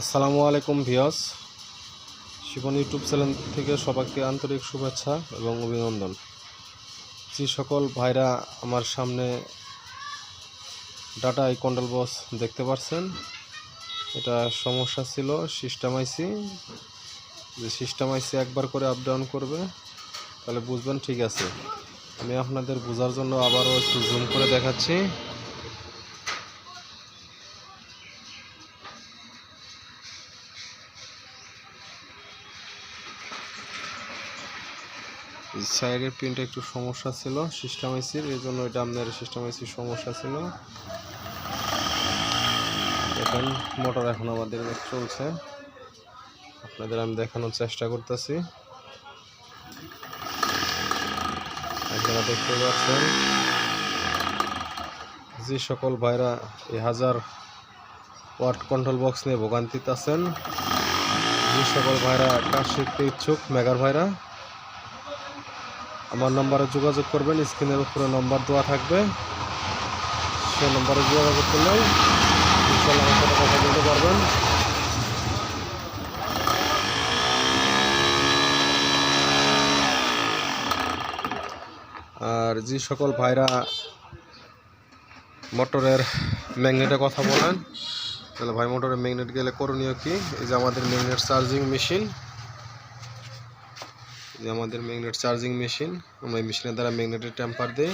আসসালামু আলাইকুম ভিয়স Shivan YouTube channel থেকে সবাইকে আন্তরিক শুভেচ্ছা এবং অভিনন্দন। যে সকল ভাইরা আমার সামনে ডাটা আই কন্ট্রোল বস দেখতে পাচ্ছেন এটা সমস্যা ছিল সিস্টেম আইসি যে সিস্টেম আইসি একবার করে আপ ডাউন করবে, তাহলে বুঝবেন ঠিক আছে। আমি আপনাদের বোঝার জন্য আবারও একটু জুম করে দেখাচ্ছি। সাইডের প্রিন্টে একটু সমস্যা ছিল সিস্টেম আইসির এই জন্য এটা আপনার সিস্টেম আইসির সমস্যা ছিল। এখন মোটর এখন আমাদের চলছে। আপনাদের আমি দেখানোর চেষ্টা করতেছি। আপনারা দেখতে পাচ্ছেন, যে সকল ভাইরা এই হাজার ওয়াট কন্ট্রোল বক্স নিয়ে ভোগান্তিতে আছেন, যে সকল ভাইরা কাজ শিখতে ইচ্ছুক, মেগার ভাইরা। আমার নম্বরে যোগাযোগ করবেন, স্ক্রিনের উপরে নম্বর দেওয়া থাকবে। সেই নম্বরে যোগাযোগ করলে আমার কথা বলতে পারবেন। আর যে সকল ভাইরা মোটরের ম্যাগনেটের কথা বলেন, তাহলে ভাই মোটরের ম্যাগনেট গেলে করণীয় কি? এই যে আমাদের ম্যাগনেট চার্জিং মেশিন। যে আমাদের ম্যাগনেট চার্জিং মেশিন আমরা এই মেশিনের দ্বারা ম্যাগনেটের ট্যাম্পার দিই।